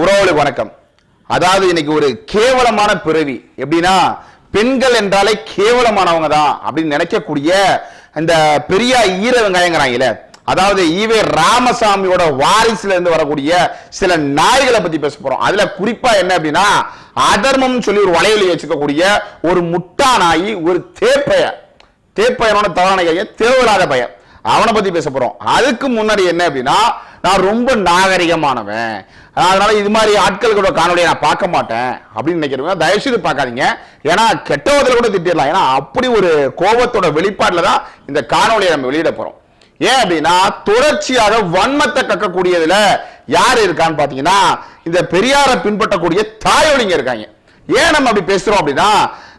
உறவுகளுக்கு வணக்கம். அதாவது இன்னைக்கு ஒரு கேவலமான பிறவி. எப்படின்னா பெண்கள் என்றாலே கேவலமானவங்க தான் அப்படின்னு நினைக்கக்கூடிய இந்த பெரிய ஈர வெங்காயங்கிறாங்கல்ல அதாவது ஈவே ராமசாமியோட வாரிசுல இருந்து வரக்கூடிய சில நாய்களை பத்தி பேச போறோம். அதுல குறிப்பா என்ன அப்படின்னா அதர்மம் சொல்லி ஒரு வலைவலி வச்சுக்கக்கூடிய ஒரு முட்டா நாய் ஒரு தேப்பைய. தேப்பையனோட தவறான கைய தேவலாத பையன் அவனை பத்தி பேச போறோம். அதுக்கு முன்னாடி என்ன அப்படின்னா நான் ரொம்ப நாகரிகமானவன். அதனால இது மாதிரி ஆட்களோட காணொலியை நான் பார்க்க மாட்டேன் அப்படின்னு நினைக்கிறவங்க தயவுசெய்து பார்க்காதீங்க. ஏன்னா கெட்டவதில் கூட திட்டிடலாம். ஏன்னா அப்படி ஒரு கோபத்தோட வெளிப்பாட்டில் தான் இந்த காணொலியை நம்ம வெளியிட போகிறோம் ஏன் அப்படின்னா தொடர்ச்சியாக வன்மத்தை கக்கக்கூடியதுல யார் இருக்கான்னு பார்த்தீங்கன்னா இந்த பெரியாரை பின்பற்றக்கூடிய தாயொலிங்க இருக்காங்க. ஏன் நம்ம அப்படி பேசுறோம் அப்படின்னா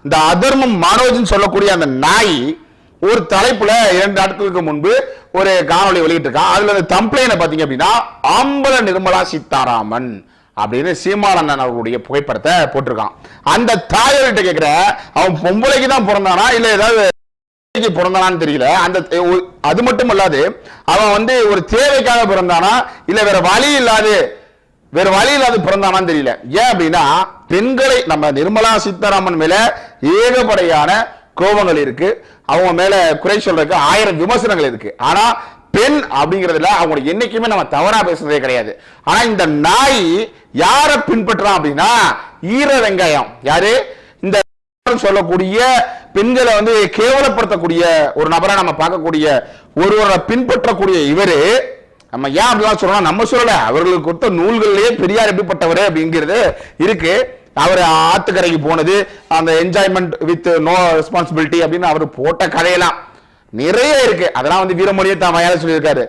இந்த அதர்மம் மனோஜ்னு சொல்லக்கூடிய அந்த நாய் ஒரு தலைப்புல இரண்டு நாட்களுக்கு முன்பு ஒரு காணொளி வெளியிட்டிருக்கான். அதுல அந்த தம்ப்ளைனை பாத்தீங்க அப்படின்னா அம்பல நிர்மலா சீதாராமன் அப்படின்னு சீமானந்தன் அவர்களுடைய புகைப்படத்தை போட்டிருக்கான். அந்த தாயர்கிட்ட கேட்கிற அவன் பொம்பளைக்கு தான் பிறந்தானா இல்ல ஏதாவது பிறந்தானான்னு தெரியல. அந்த அது மட்டும் அல்லாது அவன் வந்து ஒரு தேவைக்காக பிறந்தானா இல்ல வேற வழி இல்லாது வேற வழி இல்லாது பிறந்தானான்னு தெரியல. ஏன் அப்படின்னா பெண்களை நம்ம நிர்மலா சீதாராமன் மேல ஏகப்படையான கோபங்கள் இருக்கு. அவங்க மேல குறை சொல்றதுக்கு ஆயிரம் விமர்சனங்கள் இருக்கு. ஆனா பெண் அப்படிங்கிறதுல அவங்க என்னைக்குமே நம்ம தவறா பேசுறதே கிடையாது. ஆனா இந்த நாய் யாரை பின்பற்றான் அப்படின்னா ஈர வெங்காயம். யாரு? இந்த சொல்லக்கூடிய பெண்களை வந்து கேவலப்படுத்தக்கூடிய ஒரு நபரை நம்ம பார்க்கக்கூடிய ஒருவரை பின்பற்றக்கூடிய இவரு நம்ம ஏன் அப்படிலாம் சொல்றோம்னா நம்ம சொல்லல. அவர்களுக்கு கொடுத்த நூல்கள்லயே பெரியார் எப்படிப்பட்டவர் அப்படிங்கிறது இருக்கு. அவர் ஆத்துக்கரைக்கு போனது அந்த என்ஜாய்மெண்ட் வித் நோ ரெஸ்பான்சிபிலிட்டி அப்படின்னு அவர் போட்ட கதையெல்லாம். நிறைய இருக்கு. அதெல்லாம் வந்து வீரமொழியை தான் மயால சொல்லியிருக்காரு.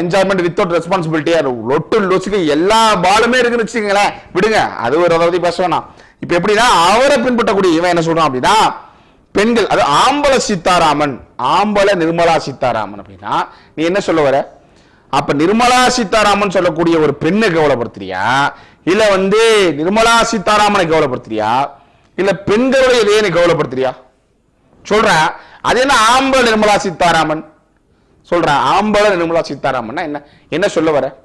என்ஜாய்மெண்ட் வித்தவுட் ரெஸ்பான்சிபிலிட்டி லொட்டு லொசுக்கு எல்லா பாலுமே இருக்குன்னு வச்சுக்கோங்களேன். விடுங்க அது ஒரு அதை பத்தி பேச வேணாம். இப்ப எப்படின்னா அவரை பின்பற்றக்கூடிய இவன் என்ன சொல்றான் அப்படின்னா பெண்கள் அது ஆம்பள சீதாராமன் ஆம்பள நிர்மலா சீதாராமன் அப்படின்னா நீ என்ன சொல்ல வர? அப்ப நிர்மலா சீதாராமன் சொல்லக்கூடிய ஒரு பெண்ணை கவலைப்படுத்துறியா? இல்ல வந்து நிர்மலா சீதாராமனை கவலைப்படுத்துறியா? இல்ல பெண்களுடைய இதே கவலைப்படுத்துறியா? சொல்றேன் அது என்ன ஆம்பள நிர்மலா சீதாராமன்? சொல்றேன் ஆம்பள நிர்மலா சீதாராமன் என்ன? என்ன சொல்ல வர?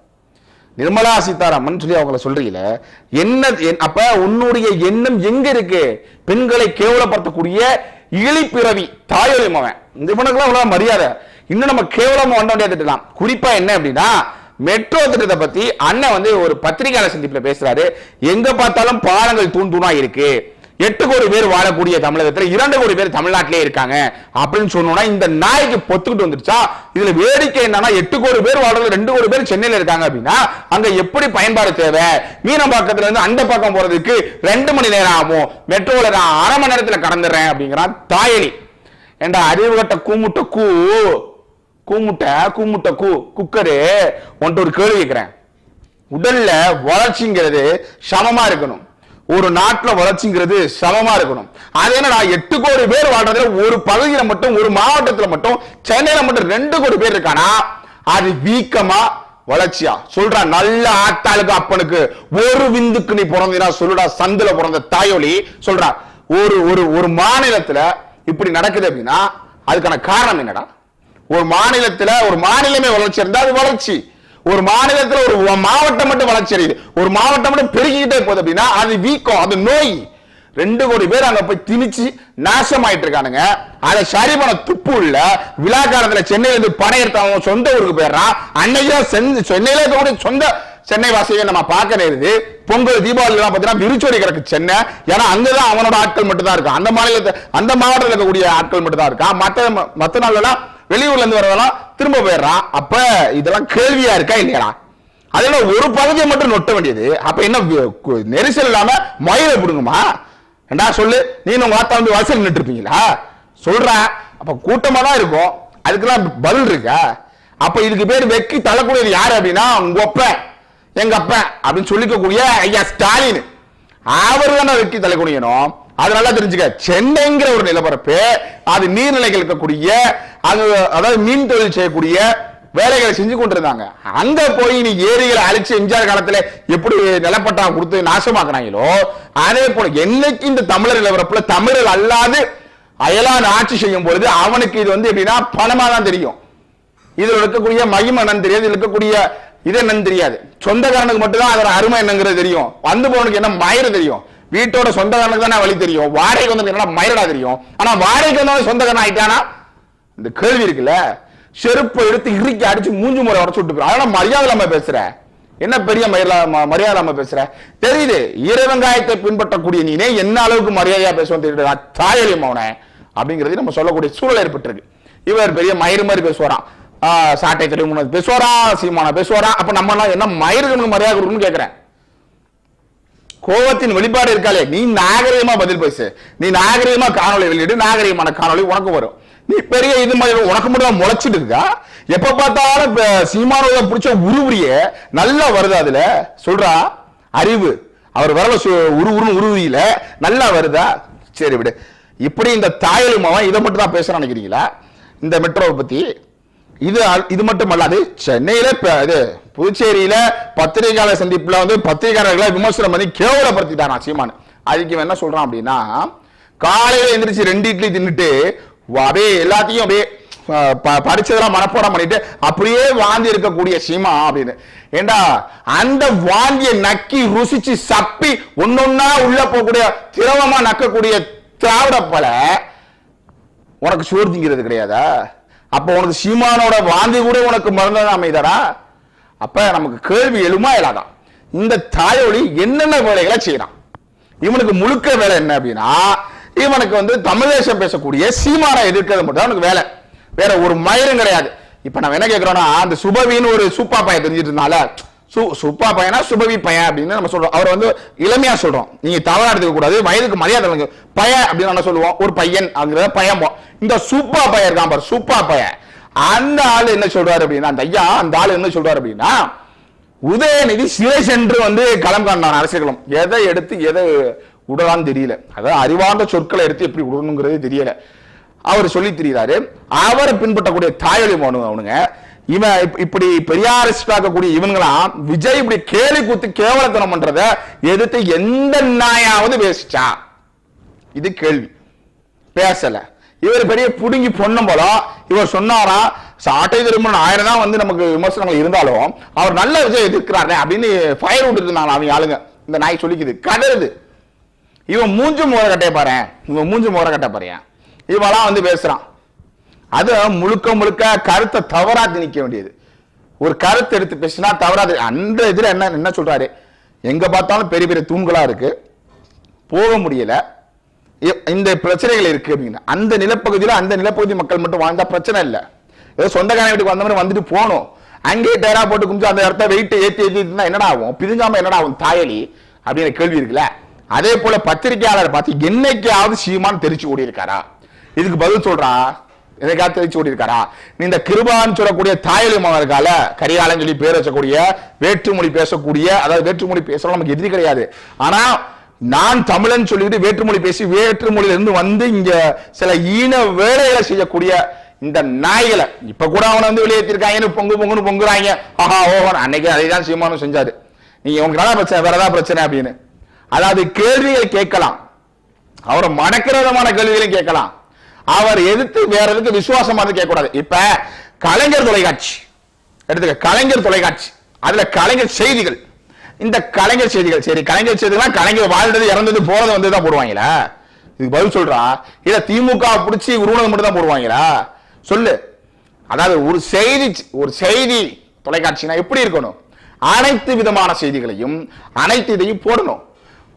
நிர்மலா சீதாராமன் சொல்லி அவங்கள சொல்றீங்கள என்ன என்- அப்ப உன்னுடைய எண்ணம் எங்க இருக்கு? பெண்களை கேவலப்படுத்தக்கூடிய இழிப்பிறவி தாயொலி மவன் இந்த இவனுக்குலாம் அவ்வளவு மரியாதை. இன்னும் நம்ம கேவலமா வந்த திட்டலாம் குறிப்பா என்ன அப்படின்னா மெட்ரோ திட்டத்தை பத்தி அண்ணன் வந்து ஒரு பத்திரிகையாளர் சந்திப்பில் பேசுறாரு. எங்க பார்த்தாலும் பாலங்கள் தூண் தூணா இருக்கு. எட்டு கோடி பேர் வாழக்கூடிய தமிழகத்தில் இரண்டு கோடி பேர் தமிழ்நாட்டிலே இருக்காங்க. அப்படின்னு சொன்னோம்னா இந்த நாய்க்கு பொத்துக்கிட்டு வந்துருச்சா? இதுல வேடிக்கை என்னன்னா எட்டு கோடி பேர் வாழ்றது ரெண்டு கோடி பேர் சென்னையில இருக்காங்க அப்படின்னா அங்க எப்படி பயன்பாடு தேவை? மீனம்பாக்கத்துல இருந்து அந்த பக்கம் போறதுக்கு ரெண்டு மணி நேரம் ஆகும். மெட்ரோல நான் அரை மணி நேரத்துல கடந்துடுறேன் அப்படிங்கிறான் தாயலி ஏண்டா அறிவு கட்ட கூமுட்ட கூ. கூமுட்டை கூமுட்ட கூ குக்கரு உன்ட்டு ஒரு கேள்வி கேட்கிறேன் உடல்ல வளர்ச்சிங்கிறது சமமா இருக்கணும். ஒரு நாட்டில் வளர்ச்சிங்கிறது சமமா இருக்கணும். அது என்னடா எட்டு கோடி பேர் வாழ்றதுல ஒரு பகுதியில மட்டும் ஒரு மாவட்டத்தில் மட்டும் சென்னையில மட்டும் ரெண்டு கோடி பேர் இருக்கானா? அது வீக்கமா வளர்ச்சியா? சொல்றா நல்ல ஆத்தாளுக்கு அப்பனுக்கு. ஒரு விந்துக்கு நீ பிறந்தீனா சொல்லுடா சந்தில பிறந்த தாயொலி. சொல்றா ஒரு ஒரு ஒரு மாநிலத்துல இப்படி நடக்குது அப்படின்னா அதுக்கான காரணம் என்னடா? ஒரு மாநிலத்துல ஒரு மாநிலமே வளர்ச்சி இருந்தா அது வளர்ச்சி. ஒரு மாநிலத்துல ஒரு மாவட்டம் மட்டும் வளர்ச்சி அடையுது. ஒரு மாவட்டம் மட்டும் பெருகிக்கிட்டே போகுது அப்படின்னா அது வீக்கம் அது நோய். ரெண்டு கோடி பேர் அங்க போய் திணிச்சு நாசமாயிட்டு இருக்கானுங்க அதை சரி பண்ண துப்பு இல்ல. விழா காலத்துல சென்னையில இருந்து படம் சொந்த ஊருக்கு போயிடுறான். அன்னைக்கு சென்னையில இருக்கக்கூடிய சொந்த சென்னை வாசியை நம்ம பார்க்க நேருது பொங்கல் தீபாவளி எல்லாம் பாத்தீங்கன்னா விருச்சோடி கிடக்கு சென்னை. ஏன்னா அங்கதான் அவனோட ஆட்கள் மட்டும் தான் இருக்கும் அந்த மாநிலத்தை அந்த மாவட்டத்தில் இருக்கக்கூடிய ஆட்கள் மட்டும் தான் இருக்கா மற்ற மற்ற நாள்லாம் வெளியூர்ல இருந்து வரவெல்லாம் திரும்ப போயிடுறான். அப்ப இதெல்லாம் கேள்வியா இருக்கா இல்லையா அதெல்லாம் ஒரு பகுதியை மட்டும் நொட்ட வேண்டியது. அப்ப என்ன நெரிசல் இல்லாம மயில பிடுங்குமா? ஏண்டா சொல்லு நீ உங்க ஆத்தா வந்து வரிசையில் நின்று இருப்பீங்களா சொல்றேன். அப்ப கூட்டமா தான் இருக்கும். அதுக்கெல்லாம் பதில் இருக்கா? அப்ப இதுக்கு பேர் வெக்கி தள்ளக்கூடியது யாரு அப்படின்னா உங்க அப்பன் எங்க அப்பன் அப்படின்னு சொல்லிக்கக்கூடிய ஐயா ஸ்டாலின். அவர் தானே வெக்கி தலை அது நல்லா தெரிஞ்சுக்க. சென்னைங்கிற ஒரு நிலப்பரப்பு அது நீர்நிலைகள் இருக்கக்கூடிய அது அதாவது மீன் தொழில் செய்யக்கூடிய வேலைகளை செஞ்சு கொண்டிருந்தாங்க. அங்க போய் நீ ஏரிகளை அழிச்சு எம்ஜிஆர் காலத்துல எப்படி நிலப்பட்டா கொடுத்து நாசமாக்குறாங்களோ அதே போல என்னைக்கு இந்த தமிழர் நிலவரப்புல தமிழர் அல்லாது அயலான் ஆட்சி செய்யும் பொழுது அவனுக்கு இது வந்து எப்படின்னா பணமா தான் தெரியும். இதுல இருக்கக்கூடிய மகிமனன் தெரியாது இருக்கக்கூடிய இது என்னன்னு தெரியாது. சொந்தக்காரனுக்கு மட்டும்தான் அதோட அருமை என்னங்கிறது தெரியும். வந்து போனதுக்கு என்ன மயிறு தெரியும். வீட்டோட சொந்தக்காரனுக்கு தானே வழி தெரியும். வாடகைக்கு வந்து என்ன மயிரடா தெரியும்? ஆனா வாடகைக்கு வந்தவன் சொந்தக்காரன் ஆயிட்டானா? இந்த கேள்வி இருக்குல்ல? செருப்பை எடுத்து இறுக்கி அடிச்சு மூஞ்சி முறை உடச்சு விட்டு அதனால அதெல்லாம் மரியாதை இல்லாம பேசுற. என்ன பெரிய மரியாதை ம- மரியாதை இல்லாம பேசுற? தெரியுது ஈரவெங்காயத்தை பின்பற்றக்கூடிய நீனே என்ன அளவுக்கு மரியாதையா பேசுவோம் தெரியுது. தாயலி மௌன அப்படிங்கிறது நம்ம சொல்லக்கூடிய சூழல் ஏற்பட்டிருக்கு. இவர் பெரிய மயிறு மாதிரி பேசுவாராம். ஆஹ் சாட்டை தெளிவு பேசுவாரா சீமானா பேசுவாரா? அப்ப நம்ம எல்லாம் என்ன மயிருக்கு மரியாதை கொடுக்கணும்னு கேட்கறேன் கோவத்தின் வெளிப்பாடு இருக்காளே. நீ நாகரிகமா பதில் பேசு. நீ நாகரிகமா காணொலி வெளியிடு நாகரிகமான காணொலி உனக்கு வரும். நீ பெரிய இது மாதிரி உனக்கு மட்டும் முளைச்சிட்டு இருக்கா? எப்ப பார்த்தாலும் சீமானோட பிடிச்ச உருவுரிய நல்லா வருது அதுல. சொல்றா அறிவு. அவர் வரல சு- உரு உருன்னு உருவியில நல்லா வருதா? சரி விடு. இப்படி இந்த தாயலி மாவன் இதை மட்டும் தான் பேசுறான்னு நினைக்கிறீங்களா? இந்த மெட்ரோவை பத்தி. இது இது மட்டும் அல்லாது சென்னையில இது புதுச்சேரியில பத்திரிகையாளர் சந்திப்புல வந்து பத்திரிகையாளர்களை விமர்சனம் பண்ணி கேவலப்படுத்திட்டான் சீமான். அதுக்கு இவன் என்ன சொல்றான் அப்படின்னா காலையில எந்திரிச்சு ரெண்டு இட்லி தின்னுட்டு அப்படியே எல்லாத்தையும் அப்படியே ப- படிச்சதெல்லாம் மனப்பாடம் பண்ணிட்டு அப்படியே வாந்தி இருக்கக்கூடிய சீமா அப்படின்னு. ஏண்டா அந்த வாந்தியை நக்கி ருசிச்சு சப்பி ஒன்னொன்னா உள்ள போகக்கூடிய திரவமா நக்கக்கூடிய திராவிட பல உனக்கு சோறு திங்கிறது கிடையாதா? அப்ப உனக்கு சீமானோட வாந்தி கூட உனக்கு மறந்ததா அமைதாடா? அப்போ நமக்கு கேள்வி எழுமா இல்லாதான் இந்த தாயொலி என்னென்ன வேலைகளை செய்கிறான் இவனுக்கு முழுக்க வேலை என்ன அப்படின்னா இவனுக்கு வந்து தமிழ் தேசம் பேசக்கூடிய சீமானை எதிர்க்கிறது மட்டும் தான் அவனுக்கு வேலை. வேற ஒரு மயிரும் கிடையாது. இப்போ நம்ம என்ன கேக்குறோம்னா அந்த சுபவின்னு ஒரு சூப்பா பையன் தெரிஞ்சிட்டு இருந்தால சு சுப்பா பையனா சுபவி பையன் அப்படின்னு நம்ம சொல்றோம். அவர் வந்து இளமையா சொல்றோம். நீங்க தவறா எடுத்துக்க கூடாது. வயதுக்கு மரியாதை பையன் அப்படின்னு என்ன சொல்லுவோம். ஒரு பையன் அப்படிங்கிறத பையன் போ. இந்த சூப்பா பையன் இருக்கான் பாரு சூப்பா பையன். அந்த ஆள் என்ன சொல்றாரு அப்படின்னா அந்த ஐயா அந்த ஆள் என்ன சொல்றாரு அப்படின்னா உதயநிதி சிறை சென்று வந்து களம் காண்டான் அரசியலும் எதை எடுத்து எதை விடலான்னு தெரியல. அதாவது அறிவார்ந்த சொற்களை எடுத்து எப்படி விடணுங்கிறது தெரியல. அவர் சொல்லி தெரியுறாரு அவரை பின்பற்றக்கூடிய தாயொலி மனு அவனுங்க இவன் இப்- இப்படி பெரியாரிஸ்ட் ஆக்கக்கூடிய இவங்களாம் விஜய் இப்படி கேலி கூத்து கேவலத்தனம் பண்றத எதிர்த்து எந்த நாயாவது பேசிச்சா? இது கேள்வி. பேசலை. இவர் பெரிய புடுங்கி பொண்ணும் போல. இவர் சொன்னாரா சாட்டை திருமணம் ஆயிரம் தான் வந்து நமக்கு விமர்சனங்கள் இருந்தாலும் அவர் நல்ல விஷயம் எதிர்க்கிறாரு அப்படின்னு ஃபயர் விட்டுருந்தாங்க அவங்க ஆளுங்க. இந்த நாய் சொல்லிக்குது. கடருது இவன் மூஞ்சு மோர கட்டைய பாரு. இவன் மூஞ்சு மோர கட்ட பாரு. இவெல்லாம் வந்து பேசுறான். அது முழுக்க முழுக்க கருத்தை தவறா திணிக்க வேண்டியது. ஒரு கருத்தை எடுத்து பேசினா தவறாது. அந்த இதில் என்ன என்ன சொல்றாரு? எங்க பார்த்தாலும் பெரிய பெரிய தூண்களா இருக்கு. போக முடியல. இந்த பிரச்சனைகள் இருக்கு அப்படின்னா அந்த நிலப்பகுதியில அந்த நிலப்பகுதி மக்கள் மட்டும் வாழ்ந்தா பிரச்சனை இல்லை. ஏதோ சொந்தக்காரன் வீட்டுக்கு வந்த மாதிரி வந்துட்டு போகணும் அங்கேயே டேரா போட்டு குமிச்சு அந்த இடத்த வெயிட் ஏற்றி ஏற்றி என்னடா ஆகும்? பிரிஞ்சாம என்னடா ஆகும்? தாயலி அப்படிங்கிற கேள்வி இருக்குல்ல? அதே போல பத்திரிகையாளர் பார்த்து என்னைக்காவது சீமான் தெரிச்சு ஓடியிருக்காரா? இதுக்கு பதில் சொல்றா. எதைக்காவது தெரிச்சு ஓடியிருக்காரா? நீ இந்த கிருபான்னு சொல்லக்கூடிய தாயலி மகன் இருக்கால கரிகாலன் சொல்லி பேர் வச்சக்கூடிய வேற்றுமொழி பேசக்கூடிய அதாவது வேற்றுமொழி பேசுறோம் நமக்கு எதிரி கிடையாது. ஆனா நான் தமிழன் சொல்லிட்டு வேற்றுமொழி பேசி வேற்றுமொழியில இருந்து வந்து இங்க சில ஈன வேலைகளை செய்யக்கூடிய இந்த நாய்களை. இப்ப கூட அவனை வந்து வெளியேற்றிருக்காங்கன்னு பொங்கு பொங்குன்னு பொங்குறாங்க. ஆஹா ஓஹன் அன்னைக்கு அதை தான் சீமானும் செஞ்சாரு. நீங்க உங்களுக்கு பிரச்சனை வேற ஏதாவது பிரச்சனை அப்படின்னு. அதாவது கேள்விகள் கேட்கலாம். அவரை மடக்கிற விதமான கேள்விகளையும் கேட்கலாம். அவர் எதிர்த்து வேற எதுக்கு விசுவாசமா இருந்து கேட்கக்கூடாது. இப்ப கலைஞர் தொலைக்காட்சி. எடுத்துக்க கலைஞர் தொலைக்காட்சி. அதுல கலைஞர் செய்திகள். இந்த கலைஞர் செய்திகள் சரி கலைஞர் செய்திகள் கலைஞர் வாழ்ந்தது இறந்தது போறது வந்து தான் போடுவாங்களா? இதுக்கு பதில் சொல்றா? இல்ல திமுக பிடிச்சி உருவனது மட்டும் தான் போடுவாங்களா? சொல்லு. அதாவது ஒரு செய்தி ஒரு செய்தி தொலைக்காட்சினா எப்படி இருக்கணும்? அனைத்து விதமான செய்திகளையும் அனைத்து இதையும் போடணும்.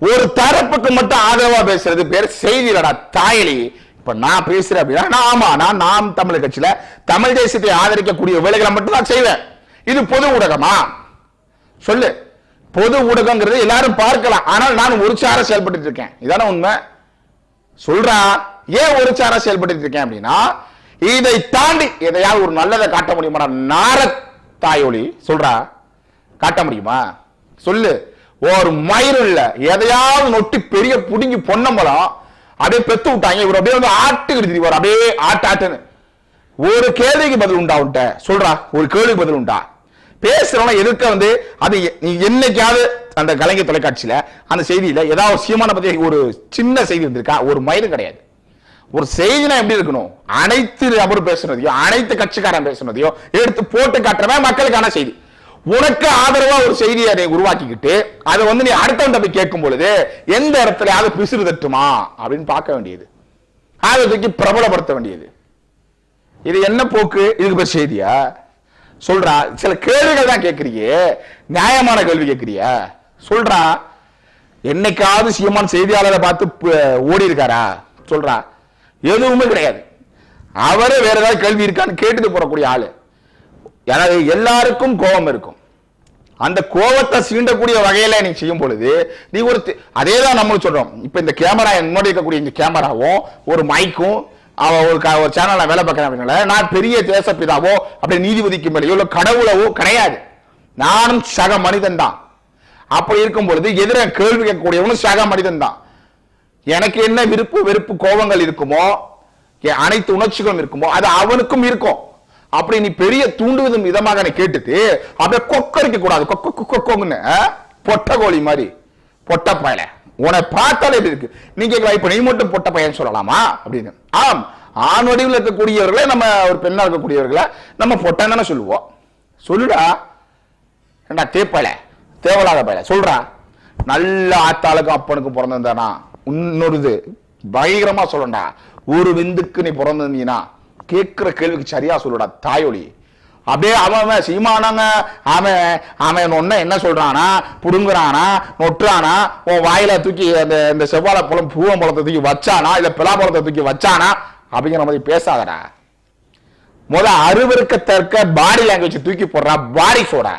ஒரு தரப்புக்கு மட்டும் ஆதரவா பேசுறது பேர் செய்திகளடா தாயலி. இப்ப நான் பேசுறேன் அப்படின்னா நான் ஆமா நான் நாம் தமிழ் கட்சியில தமிழ் தேசத்தை ஆதரிக்கக்கூடிய வேலைகளை மட்டும் தான் செய்வேன். இது பொது ஊடகமா? சொல்லு. பொது ஊடகங்கிறது எல்லாரும் பார்க்கலாம். ஆனால் நான் ஒரு சார செயல்பட்டு இருக்கேன். இதான உண்மை? சொல்றான் ஏன் ஒரு சார செயல்பட்டு இருக்கேன் அப்படின்னா இதை தாண்டி எதையாவது ஒரு நல்லதை காட்ட முடியுமா நார தாயொலி சொல்றா காட்ட முடியுமா? சொல்லு. ஒரு மயிரும் இல்ல. எதையாவது நொட்டி பெரிய புடுங்கி பொன்னம்பலம் அப்படியே பெத்து விட்டாங்க. இவர் அப்படியே வந்து ஆட்டுக்கிட்டு திரிவார். அப்படியே ஆட்டு ஆட்டுன்னு. ஒரு கேள்விக்கு பதில் உண்டா உன்ட்ட சொல்றா. ஒரு கேள்விக்கு பதில் உண்டா? பேசுறவன எதிர்க்க வந்து அது நீ என்னைக்காவது அந்த கலைஞர் தொலைக்காட்சியில அந்த செய்தியில ஏதாவது சீமான பத்தி ஒரு சின்ன செய்தி வந்திருக்கா? ஒரு மயிரும் கிடையாது. ஒரு செய்தினா எப்படி இருக்கணும்? அனைத்து நபரும் பேசுனதையோ அனைத்து கட்சிக்காரன் பேசுனதையோ எடுத்து போட்டு காட்டுறவன் மக்களுக்கான செய்தி. உனக்கு ஆதரவா ஒரு செய்தியை அதை உருவாக்கிக்கிட்டு அதை வந்து நீ அடுத்தவன் போய் கேட்கும் பொழுது எந்த இடத்துலயாவது பிசுறு தட்டுமா? அப்படின்னு பார்க்க வேண்டியது. அதை தூக்கி பிரபலப்படுத்த வேண்டியது. இது என்ன போக்கு? இதுக்கு பேர் செய்தியா? சொல்றா சில கேள்விகள் தான் கேட்கறீங்க நியாயமான கேள்வி கேட்கறியா சொல்றா என்னைக்காவது சீமான் செய்தியாளரை பார்த்து ஓடி இருக்காரா சொல்றா எதுவுமே கிடையாது. அவரே வேற ஏதாவது கேள்வி இருக்கான்னு கேட்டுட்டு போறக்கூடிய ஆளு. எனவே எல்லாருக்கும் கோபம் இருக்கும். அந்த கோபத்தை சீண்டக்கூடிய வகையில நீ செய்யும் பொழுது நீ ஒரு அதே தான் நம்ம சொல்றோம். இப்ப இந்த கேமரா என்னோட இருக்கக்கூடிய இந்த கேமராவும் ஒரு மைக்கும் அவ ஒரு க- ஒரு சேனல்ல வேலை பார்க்கறேன் அப்படின்னால நான் பெரிய தேசப்பிதாவோ அப்படி நீதிபதிக்கு மேலேயோ இல்லை கடவுளவோ கிடையாது. நானும் சக மனிதன் தான். அப்படி இருக்கும் பொழுது எதிர கேள்வி கேட்கக்கூடியவனும் சக மனிதன் தான். எனக்கு என்ன விருப்பு வெறுப்பு கோபங்கள் இருக்குமோ என் அனைத்து உணர்ச்சிகளும் இருக்குமோ அது அவனுக்கும் இருக்கும். அப்படி நீ பெரிய தூண்டுவதும் விதமாக நீ கேட்டுட்டு அப்படியே கொக்கரிக்க கூடாது. கொக்க கொக்க கொக்குன்னு கோழி மாதிரி. பொட்டை பயல உன்னை பார்த்தாலே எப்படி இருக்கு? நீ கேட்கலாம் இப்ப நீ மட்டும் பொட்ட பையன் சொல்லலாமா? அப்படின்னு. ஆம் ஆண் வடிவில் இருக்கக்கூடியவர்களே நம்ம ஒரு பெண்ணா இருக்கக்கூடியவர்களை நம்ம பொட்டன் தானே சொல்லுவோம். சொல்லுடா. ஏண்டா தேப்பல தேவலாத பயல. சொல்றா. நல்ல ஆத்தாளுக்கும் அப்பனுக்கும் பிறந்திருந்தானா? இன்னொரு இது பயங்கரமா சொல்லண்டா ஒரு விந்துக்கு நீ பிறந்திருந்தீங்கன்னா கேட்கிற கேள்விக்கு சரியா சொல்லுடா தாயொலி அப்படியே அவன் அவன் அவன் அவன் ஒன்ன என்ன சொல்றானா புடுங்குறானா நொட்டுறானா உன் வாயில தூக்கி அந்த இந்த செவ்வாழை பழம் பூவம் பழத்தை தூக்கி வச்சானா இல்ல பிலாப்பழத்தை தூக்கி வச்சானா அப்படிங்கிற மாதிரி பேசாதடா. முத அருவருக்கத்தற்க பாடி லாங்குவேஜ் தூக்கி போடுறா பாடி சோடா.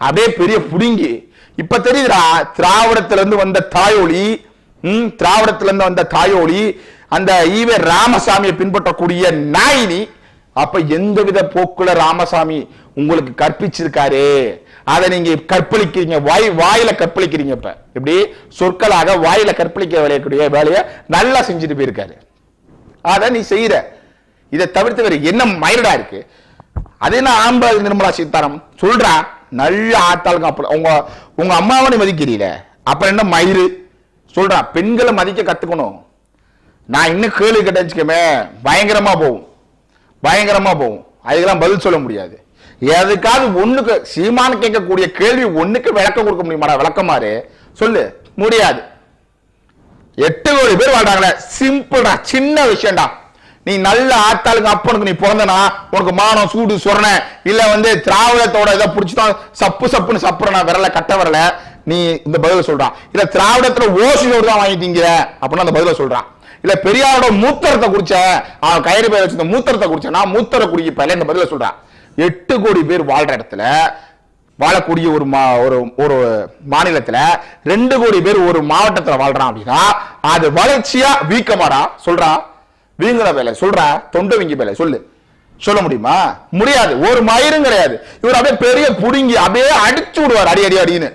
அப்படியே பெரிய புடுங்கி. இப்ப தெரியுதுடா திராவிடத்துல இருந்து வந்த தாயோலி ம் திராவிடத்துல இருந்து வந்த தாயோலி அந்த ஈவே ராமசாமியை பின்பற்றக்கூடிய நாயினி அப்ப எந்தவித போக்குல ராமசாமி உங்களுக்கு கற்பிச்சிருக்காரு? அதை நீங்க கற்பழிக்கிறீங்க. வாய் வாயில கற்பழிக்கிறீங்க இப்ப. இப்படி சொற்களாக வாயில கற்பழிக்க விளையக்கூடிய வேலையை நல்லா செஞ்சுட்டு போயிருக்காரு. அதை நீ செய்யற. இதை தவிர்த்து வேற என்ன மயிரடா இருக்கு? அது என்ன ஆம்பல் நிர்மலா சீதாராமன் சொல்றா. நல்ல ஆத்தாளுங்க அப்புறம் உங்க உங்க அம்மாவை மதிக்கிறீல. அப்புறம் என்ன மயிறு? சொல்றா. பெண்களை மதிக்க கத்துக்கணும். நான் இன்னும் கேள்வி கேட்டச்சுக்கமே பயங்கரமா போகும். பயங்கரமா போகும். அதுக்கெல்லாம் பதில் சொல்ல முடியாது. எதுக்காவது ஒண்ணுக்கு சீமான கேட்கக்கூடிய கேள்வி ஒண்ணுக்கு விளக்கம் கொடுக்க முடியுமாடா விளக்கமாறு? சொல்லு. முடியாது. எட்டு கோடி பேர் வாழ்றாங்களே. சிம்பிள்டா சின்ன விஷயம்டா. நீ நல்ல ஆத்தாளுக்கு அப்பனுக்கு நீ பிறந்தனா உனக்கு மானம் சூடு சொரண இல்ல வந்து திராவிடத்தோட இதை பிடிச்சிதான் சப்பு சப்புன்னு சப்புறனா விரல கட்ட வரல நீ இந்த பதில சொல்றான். இல்ல திராவிடத்துல ஓசி சோறு தான் வாங்கி திங்கிற அப்படின்னு அந்த பதில சொல்றான். இல்ல பெரியாரோட மூத்தரத்தை குடிச்ச அவன் கயிறு பேர் வச்சிருந்த மூத்தரத்தை குடிச்ச நான் மூத்தரை குடிக்கப்பல இந்த பதில சொல்றேன் எட்டு கோடி பேர் வாழ்ற இடத்துல வாழக்கூடிய ஒரு மா ஒரு ஒரு மாநிலத்துல ரெண்டு கோடி பேர் ஒரு மாவட்டத்துல வாழ்றான் அப்படின்னா அது வளர்ச்சியா வீக்கமாடா? சொல்றா. வீங்குற வேலை. சொல்றா. தொண்டை வீங்கி வேலை. சொல்லு. சொல்ல முடியுமா? முடியாது. ஒரு மயிரும் கிடையாது. இவர் அப்படியே பெரிய புடுங்கி அப்படியே அடிச்சு விடுவார். அடி அடி அடின்னு.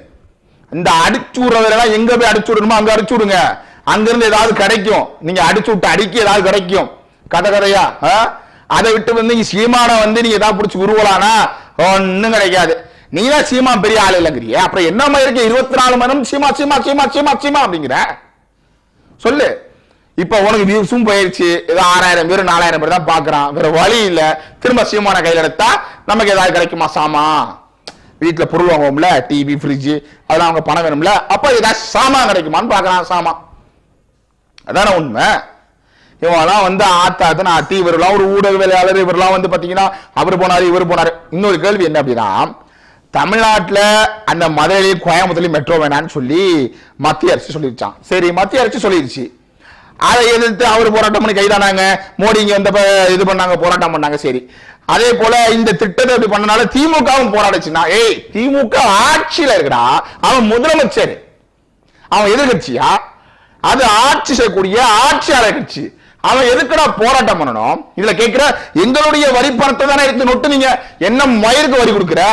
இந்த அடிச்சு விடுறதெல்லாம் எங்க போய் அடிச்சு விடணுமோ அங்க அடிச்சு விடுங்க. அங்கிருந்து ஏதாவது கிடைக்கும். நீங்க அடிச்சு விட்டு அடிக்க ஏதாவது கிடைக்கும். கதை கதையா ஆ? அதை விட்டு வந்து நீங்க சீமானை வந்து நீங்க ஏதாவது பிடிச்சி உருவலானா ஒன்னும் கிடைக்காது. நீ தான் சீமா பெரிய ஆள் இல்லைங்கிறிய. அப்புறம் என்ன மாதிரி இருக்கு? இருபத்தி நாலு மணி நேரம் சீமா சீமா சீமா சீமா சீமா அப்படிங்கிற? சொல்லு. இப்ப உனக்கு வியூஸும் போயிருச்சு. ஏதோ ஆறாயிரம் பேர் நாலாயிரம் பேர் தான் பாக்குறான். வேற வழி இல்ல. திரும்ப சீமான கையில் எடுத்தா நமக்கு ஏதாவது கிடைக்குமா சாமா? வீட்டுல பொருள் வாங்குவோம்ல டிவி ஃப்ரிட்ஜ் அதெல்லாம் அவங்க பணம் வேணும்ல. அப்ப ஏதாவது சாமான் கிடைக்குமான்னு பாக்குறான் சாமான் அதான உண்மை? இவங்கெல்லாம் வந்து ஆத்தாத்தன அத்தி இவரெல்லாம் ஒரு ஊடக வேலையாளர் இவரெல்லாம் வந்து பாத்தீங்கன்னா அவர் போனாரு இவர் போனாரு. இன்னொரு கேள்வி என்ன அப்படின்னா தமிழ்நாட்டில் அந்த மதுரையிலையும் கோயம்புத்தூர்லையும் மெட்ரோ வேணான்னு சொல்லி மத்திய அரசு சொல்லிருச்சான் சரி மத்திய அரசு சொல்லிருச்சு. அதை எதிர்த்து அவர் போராட்டம் பண்ணி கைதானாங்க. மோடி இங்க வந்து இது பண்ணாங்க போராட்டம் பண்ணாங்க சரி. அதே போல இந்த திட்டத்தை அப்படி பண்ணனால திமுகவும் போராடுச்சுன்னா ஏய் திமுக ஆட்சியில இருக்கடா அவன் முதலமைச்சர். அவன் எதிர்கட்சியா? அது ஆட்சி செய்யக்கூடிய ஆட்சியாளர் கட்சி. அவன் எதுக்குடா போராட்டம் பண்ணணும்? இதுல கேட்கிற எங்களுடைய வரி பணத்தை தானே எடுத்து நொட்டு நீங்க என்ன மயிருக்கு வரி கொடுக்குற?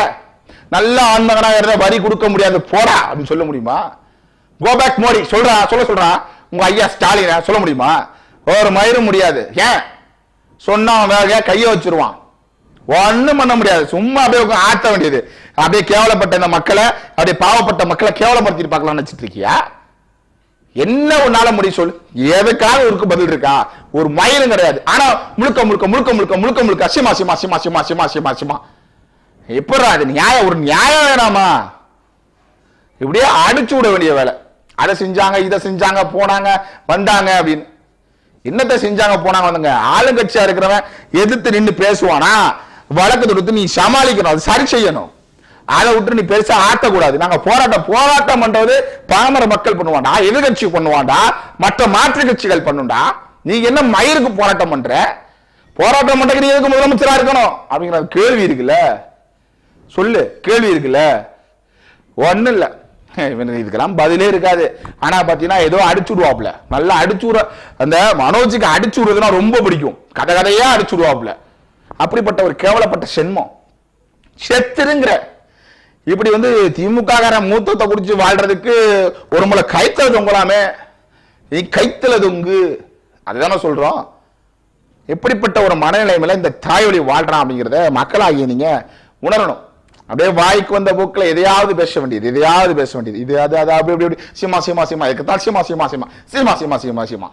நல்ல ஆண்மகனா இருந்தா வரி கொடுக்க முடியாது போடா அப்படின்னு சொல்ல முடியுமா? கோ பேக் மோடி சொல்றா சொல்ல சொல்றா. உங்க ஐயா ஸ்டாலின சொல்ல முடியுமா? ஒரு மயிரும் முடியாது. ஏன்? சொன்னா வேக கைய வச்சிருவான். ஒண்ணும் பண்ண முடியாது. சும்மா அப்படியே ஆற்ற வேண்டியது. அப்படியே கேவலப்பட்ட இந்த மக்களை அப்படியே பாவப்பட்ட மக்களை கேவலப்படுத்திட்டு பார்க்கலாம்னு வச்சுட்டு இருக்கியா? என்ன உன்னால முடியும் சொல்லு? எதுக்காக ஒருக்கு பதில் இருக்கா? ஒரு மயிலும் கிடையாது. ஆனா முழுக்க முழுக்க முழுக்க முழுக்க முழுக்க முழுக்க அசிமா சிமா சிமா சிமா சிமா சிமா சிமா. எப்படா அது நியாயம்? ஒரு நியாயம் வேணாமா? இப்படியே அடிச்சு விட வேண்டிய வேலை. அதை செஞ்சாங்க இதை செஞ்சாங்க போனாங்க வந்தாங்க அப்படின்னு. என்னத்தை செஞ்சாங்க போனாங்க வந்தாங்க? ஆளுங்கட்சியா இருக்கிறவன் எதிர்த்து நின்று பேசுவானா? வழக்கு தொடுத்து நீ சமாளிக்கணும். அது சரி செய்யணும். அதை விட்டு நீ பெருசா ஆட்டக்கூடாது. நாங்க போராட்டம் போராட்டம் பண்றது பாமர மக்கள் பண்ணுவாண்டா எதிர்கட்சி பண்ணுவாண்டா மற்ற மாற்று கட்சிகள் பண்ணுண்டா நீ என்ன மயிருக்கு போராட்டம் பண்ற? போராட்டம் பண்றதுக்கு நீ எதுக்கு முதலமைச்சரா இருக்கணும்? அப்படிங்கிற கேள்வி இருக்குல்ல? சொல்லு கேள்வி இருக்குல்ல? ஒன்றும் இல்ல. இதுக்கெல்லாம் பதிலே இருக்காது. ஆனா பாத்தீங்கன்னா ஏதோ அடிச்சு விடுவாப்ல நல்லா அடிச்சு விட அந்த மனோஜுக்கு அடிச்சு விடுறதுனா ரொம்ப பிடிக்கும். கதை கதையா அடிச்சு விடுவாப்ல அப்படிப்பட்ட ஒரு கேவலப்பட்ட சென்மம். செத்துருங்கிற இப்படி வந்து திமுக மூத்தத்தை குடிச்சு வாழ்றதுக்கு ஒரு முறை கைத்தல தொங்கலாமே. நீ கைத்தல தொங்கு. அதுதானே சொல்றோம். எப்படிப்பட்ட ஒரு மனநிலைமையில இந்த தாய்வழி வாழ்றான் அப்படிங்கிறத மக்களாகிய நீங்க உணரணும். அப்படியே வாய்க்கு வந்த போக்கில் எதையாவது பேச வேண்டியது எதையாவது பேச வேண்டியது. இது அது அது அப்படி அப்படி அப்படி. சீமா சீமா சீமா இதுக்குத்தான் சீமா சீமா சீமா சீமா சீமா சீமா சீமா.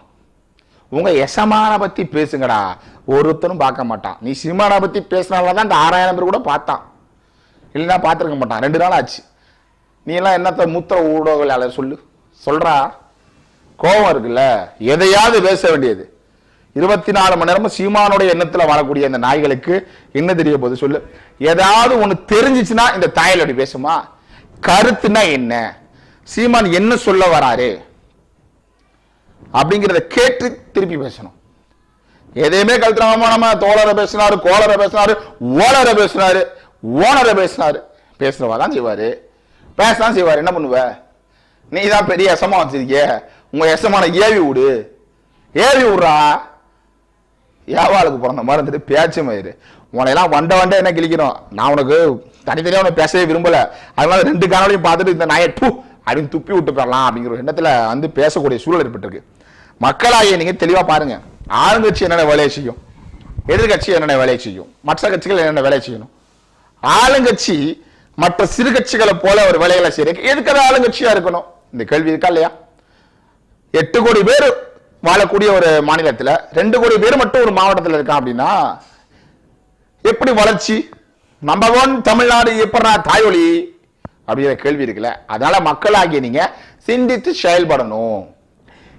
உங்க எசமான பத்தி பேசுங்கடா. ஒருத்தனும் பார்க்க மாட்டான். நீ சீமானை பத்தி பேசினால தான் இந்த ஆறாயிரம் பேர் கூட பார்த்தான். இல்லைன்னா பார்த்துருக்க மாட்டான். ரெண்டு நாள் ஆச்சு. நீ எல்லாம் என்னத்த மூத்திர ஊடகவியலாளர் சொல்லு? சொல்றா. கோபம் இருக்குல்ல? எதையாவது பேச வேண்டியது. இருபத்தி நாலு மணி நேரமும் சீமானுடைய எண்ணத்துல வரக்கூடிய இந்த நாய்களுக்கு என்ன தெரிய போகுது சொல்லு? ஏதாவது ஒண்ணு தெரிஞ்சிச்சுன்னா இந்த தாயில் அப்படி பேசுமா? கருத்துனா என்ன? சீமான் என்ன சொல்ல வராரு? அப்படிங்கிறத கேட்டு திருப்பி பேசணும். எதையுமே கழுத்துறாம நம்ம தோழரை பேசினாரு கோளரை பேசினாரு ஓலரை பேசினாரு. ஓனரை பேசினாரு. பேசுறவா தான் செய்வாரு. பேசதான் செய்வார். என்ன பண்ணுவ? நீ தான் பெரிய எசமா வச்சிருக்கிய. உங்க எசமான ஏவி விடு. ஏவி விடுறா. ஏவாளுக்கு பிறந்த மாதிரி இருந்துட்டு பேச்சு மயிறு உனையெல்லாம் வண்ட வண்ட என்ன கிழிக்கணும்? நான் உனக்கு தனித்தனியாக உனக்கு பேசவே விரும்பல. அதனால ரெண்டு காணொலியும் பார்த்துட்டு இந்த நாயை டூ அப்படின்னு துப்பி விட்டு போயிடலாம் அப்படிங்கிற ஒரு எண்ணத்தில் வந்து பேசக்கூடிய சூழல் ஏற்பட்டிருக்கு. மக்களாகிய நீங்கள் தெளிவாக பாருங்கள் ஆளுங்கட்சி என்னென்ன வேலையை செய்யும்? எதிர்கட்சி என்னென்ன வேலையை செய்யும்? மற்ற கட்சிகள் என்னென்ன வேலையை செய்யணும்? ஆளுங்கட்சி மற்ற சிறு கட்சிகளை போல ஒரு வேலைகளை செய்யறதுக்கு எதுக்கு அது ஆளுங்கட்சியா இருக்கணும்? இந்த கேள்வி இருக்கா இல்லையா? எட்டு கோடி பேர் வாழக்கூடிய ஒரு மாநிலத்தில் ரெண்டு கோடி பேர் மட்டும் ஒரு மாவட்டத்தில் இருக்கான் அப்படின்னா எப்படி வளர்ச்சி? நம்பர் ஒன் தமிழ்நாடு எப்படா தாய்மொழி அப்படிங்கிற கேள்வி இருக்குல்ல. அதனால மக்களாகிய நீங்க சிந்தித்து செயல்படணும்.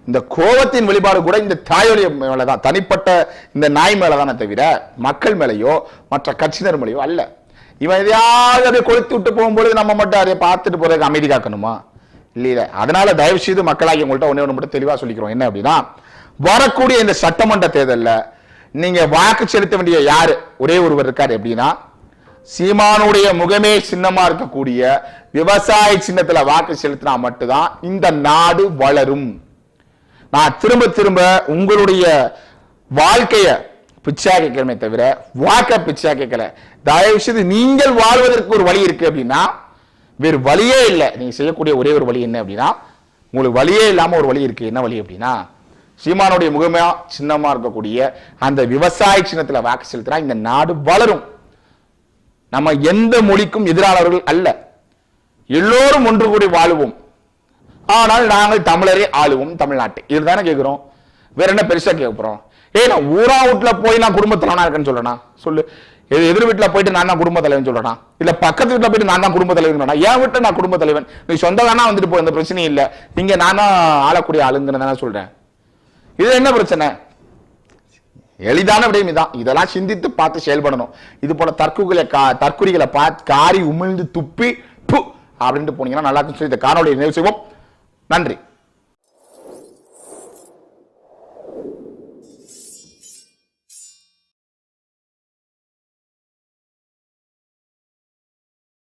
இந்த கோபத்தின் வெளிப்பாடு கூட இந்த தாயொலி மேலதான் தனிப்பட்ட இந்த நாய் மேலதானே தவிர மக்கள் மேலேயோ மற்ற கட்சியினர் மேலேயோ அல்ல. இவன் எதையாவது அப்படியே கொளுத்து விட்டு போகும்பொழுது நம்ம மட்டும் அதை பார்த்துட்டு போறதுக்கு அமைதி காக்கணுமா? இல்லையில. அதனால தயவு செய்து மக்களாகி உங்கள்கிட்ட ஒண்ணே ஒன்று மட்டும் தெளிவாக சொல்லிக்கிறோம். என்ன அப்படின்னா வரக்கூடிய இந்த சட்டமன்ற தேர்தலில் நீங்க வாக்கு செலுத்த வேண்டிய யாரு? ஒரே ஒருவர் இருக்காரு எப்படின்னா சீமானுடைய முகமே சின்னமா இருக்கக்கூடிய விவசாய சின்னத்துல வாக்கு செலுத்தினா மட்டும்தான் இந்த நாடு வளரும். நான் திரும்ப திரும்ப உங்களுடைய வாழ்க்கைய பிச்சா கேட்கணுமே தவிர வாக்க பிச்சா கேட்கல. தயவு செய்து நீங்கள் வாழ்வதற்கு ஒரு வழி இருக்கு அப்படின்னா வேறு வழியே இல்லை. நீங்க செய்யக்கூடிய ஒரே ஒரு வழி என்ன அப்படின்னா உங்களுக்கு வழியே இல்லாம ஒரு வழி இருக்கு. என்ன வழி அப்படின்னா சீமானுடைய முகமா சின்னமா இருக்கக்கூடிய அந்த விவசாய சின்னத்துல வாக்கு செலுத்தினா இந்த நாடு வளரும். நம்ம எந்த மொழிக்கும் எதிரானவர்கள் அல்ல. எல்லோரும் ஒன்று கூடி வாழுவோம். ஆனால் நாங்கள் தமிழரே ஆளுவோம் தமிழ்நாட்டை. இதுதானே கேட்கிறோம். வேற என்ன பெருசா கேட்க போறோம்? ஏய் நான் ஊரா வீட்டுல போய் நான் குடும்ப தலைவனா இருக்கேன்னு சொல்லணா சொல்லு. எது எதிர் வீட்டுல போயிட்டு நான் தான் குடும்ப தலைவன் சொல்லனா இல்ல பக்கத்து வீட்டுல போயிட்டு நான் தான் குடும்ப தலைவன் சொல்லனா என் வீட்டுல நான் குடும்ப தலைவன் நீ சொந்த வேணா வந்துட்டு போ எந்த பிரச்சனையும் இல்ல. இங்க நானும் ஆளக்கூடிய ஆளுங்கிறதான சொல்றேன். இது என்ன பிரச்சனை? எளிதான விடயம் இதான். இதெல்லாம் சிந்தித்து பார்த்து செயல்படணும். இது போல தற்குகளை கா- தற்குறிகளை பார்த்து காரி உமிழ்ந்து துப்பி அப்படின்ட்டு போனீங்கன்னா நல்லா சொல்லி இந்த காணொலியை நினைவு செய்வோம். நன்றி.